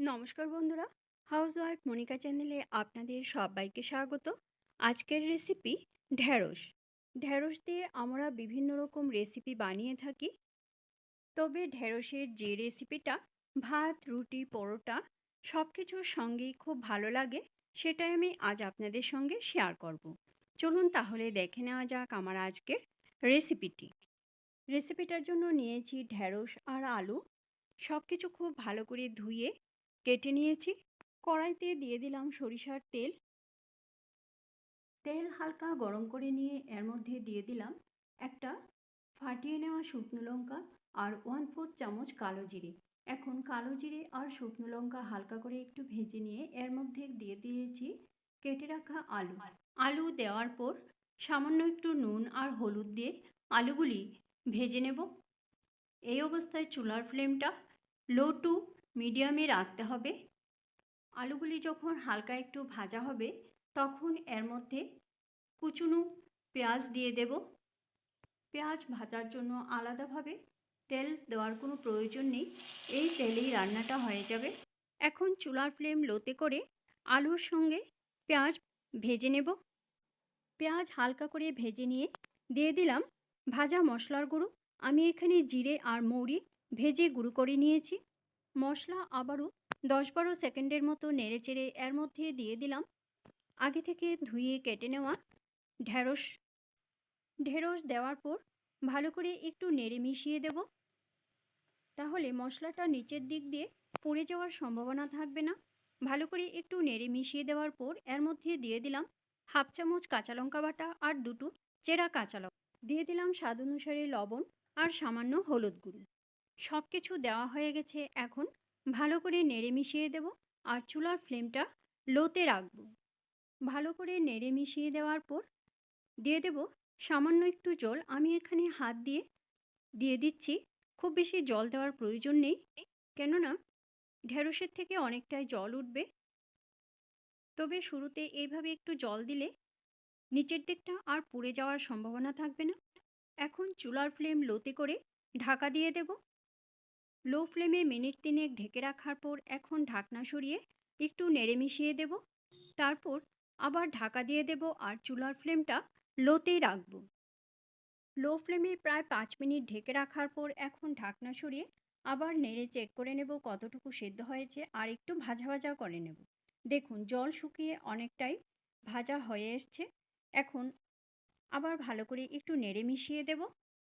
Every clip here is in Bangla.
নমস্কার বন্ধুরা। হাউস ওয়াইফ মনিকা চ্যানেলে আপনাদের সবাইকে স্বাগত। আজকের রেসিপি ঢ্যাঁড়স ঢ্যাঁড়স দিয়ে আমরা বিভিন্ন রকম রেসিপি বানিয়ে থাকি। তবে ঢ্যাঁড়সের যে রেসিপিটা ভাত, রুটি, পরোটা সব কিছুর সঙ্গেই খুব ভালো লাগে, সেটাই আমি আজ আপনাদের সঙ্গে শেয়ার করব। চলুন তাহলে দেখে নেওয়া যাক আমার আজকের রেসিপিটি রেসিপিটার জন্য নিয়েছি ঢ্যাঁড়স আর আলু। সব কিছু খুব ভালো করে ধুয়ে কেটে নিয়েছি। কড়াইতে দিয়ে দিলাম সরিষার তেল। তেল হালকা গরম করে নিয়ে এর মধ্যে দিয়ে দিলাম একটা ফাটিয়ে নেওয়া শুকনো লঙ্কা আর ওয়ান ফোর চামচ কালো জিরে। এখন কালো জিরে আর শুকনো লঙ্কা হালকা করে একটু ভেজে নিয়ে এর মধ্যে দিয়ে দিয়েছি কেটে রাখা আলু। আলু দেওয়ার পর সামান্য একটু নুন আর হলুদ দিয়ে আলুগুলি ভেজে নেব। এই অবস্থায় চুলার ফ্লেমটা লো টু মিডিয়ামে রাখতে হবে। আলুগুলি যখন হালকা একটু ভাজা হবে, তখন এর মধ্যে কুচুনো পেঁয়াজ দিয়ে দেব। পেঁয়াজ ভাজার জন্য আলাদাভাবে তেল দেওয়ার কোনো প্রয়োজন নেই। এই তেলেই রান্নাটা হয়ে যাবে। এখন চুলার ফ্লেম লোতে করে আলুর সঙ্গে পেঁয়াজ ভেজে নেব। পেঁয়াজ হালকা করে ভেজে নিয়ে দিয়ে দিলাম ভাজা মশলার গুঁড়ো। আমি এখানে জিরে আর মৌরি ভেজে গুঁড়ো করে নিয়েছি। মশলা আবারও দশ বারো সেকেন্ডের মতো নেড়ে চেড়ে এর মধ্যে দিয়ে দিলাম। আগে থেকে ধুয়ে কেটে নেওয়া ঢ্যাঁড়স ঢেঁড়স দেওয়ার পর ভালো করে একটু নেড়ে মিশিয়ে দেব। তাহলে মশলাটা নিচের দিক দিয়ে পড়ে যাওয়ার সম্ভাবনা থাকবে না। ভালো করে একটু নেড়ে মিশিয়ে দেওয়ার পর এর মধ্যে দিয়ে দিলাম হাফ চামচ কাঁচা লঙ্কা বাটা আর দুটো চেরা কাঁচা লঙ্কা। দিয়ে দিলাম স্বাদ অনুসারে লবণ আর সামান্য হলুদ গুঁড়ো। সব কিছু দেওয়া হয়ে গেছে, এখন ভালো করে নেড়ে মিশিয়ে দেব আর চুলার ফ্লেমটা লোতে রাখব। ভালো করে নেড়ে মিশিয়ে দেওয়ার পর দিয়ে দেব সামান্য একটু জল। আমি এখানে হাত দিয়ে দিয়ে দিচ্ছি। খুব বেশি জল দেওয়ার প্রয়োজন নেই, কেননা ঢেঁড়সের থেকে অনেকটাই জল উঠবে। তবে শুরুতে এইভাবে একটু জল দিলে নিচের দিকটা আর পুড়ে যাওয়ার সম্ভাবনা থাকবে না। এখন চুলার ফ্লেম লোতে করে ঢাকা দিয়ে দেব। লো ফ্লেমে মিনিট তিনেক ঢেকে রাখার পর এখন ঢাকনা সরিয়ে একটু নেড়ে মিশিয়ে দেব। তারপর আবার ঢাকা দিয়ে দেব আর চুলার ফ্লেমটা লোতেই রাখব। লো ফ্লেমে প্রায় পাঁচ মিনিট ঢেকে রাখার পর এখন ঢাকনা সরিয়ে আবার নেড়ে চেক করে নেব কতটুকু সেদ্ধ হয়েছে আর একটু ভাজা ভাজা করে নেব। দেখুন, জল শুকিয়ে অনেকটাই ভাজা হয়ে এসছে। এখন আবার ভালো করে একটু নেড়ে মিশিয়ে দেব।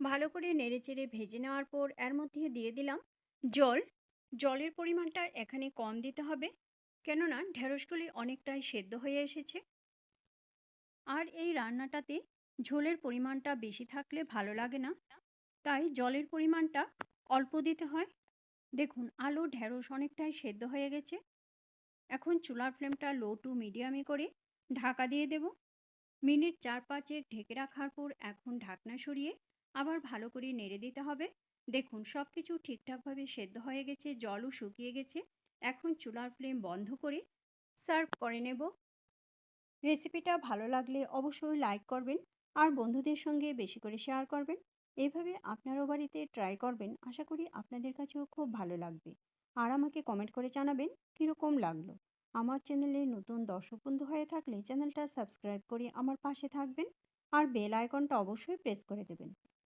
ভালো করে নেড়ে চেড়ে ভেজে নেওয়ার পর এর মধ্যে দিয়ে দিলাম জল। জলের পরিমাণটা এখানে কম দিতে হবে, কেননা ঢেঁড়সগুলি অনেকটাই সেদ্ধ হয়ে এসেছে। আর এই রান্নাটাতে ঝোলের পরিমাণটা বেশি থাকলে ভালো লাগে না, তাই জলের পরিমাণটা অল্প দিতে হয়। দেখুন, আলু ঢেঁড়স অনেকটাই সেদ্ধ হয়ে গেছে। এখন চুলার ফ্লেমটা লো টু মিডিয়ামে করে ঢাকা দিয়ে দেব। মিনিট চার পাঁচেক ঢেকে রাখার পর এখন ঢাকনা সরিয়ে আবার ভালো করে নেড়ে দিতে হবে। দেখুন সব কিছু ঠিকঠাকভাবে সেদ্ধ হয়ে গেছে, জলও শুকিয়ে গেছে। এখন চুলার ফ্লেম বন্ধ করে সার্ভ করে নেব। রেসিপিটা ভালো লাগলে অবশ্যই লাইক করবেন আর বন্ধুদের সঙ্গে বেশি করে শেয়ার করবেন। এইভাবে আপনারও বাড়িতে ট্রাই করবেন, আশা করি আপনাদের কাছেও খুব ভালো লাগবে। আর আমাকে কমেন্ট করে জানাবেন কীরকম লাগল। আমার চ্যানেলে নতুন দর্শক বন্ধু হয়ে থাকলে চ্যানেলটা সাবস্ক্রাইব করে আমার পাশে থাকবেন আর বেল আইকনটা অবশ্যই প্রেস করে দেবেন।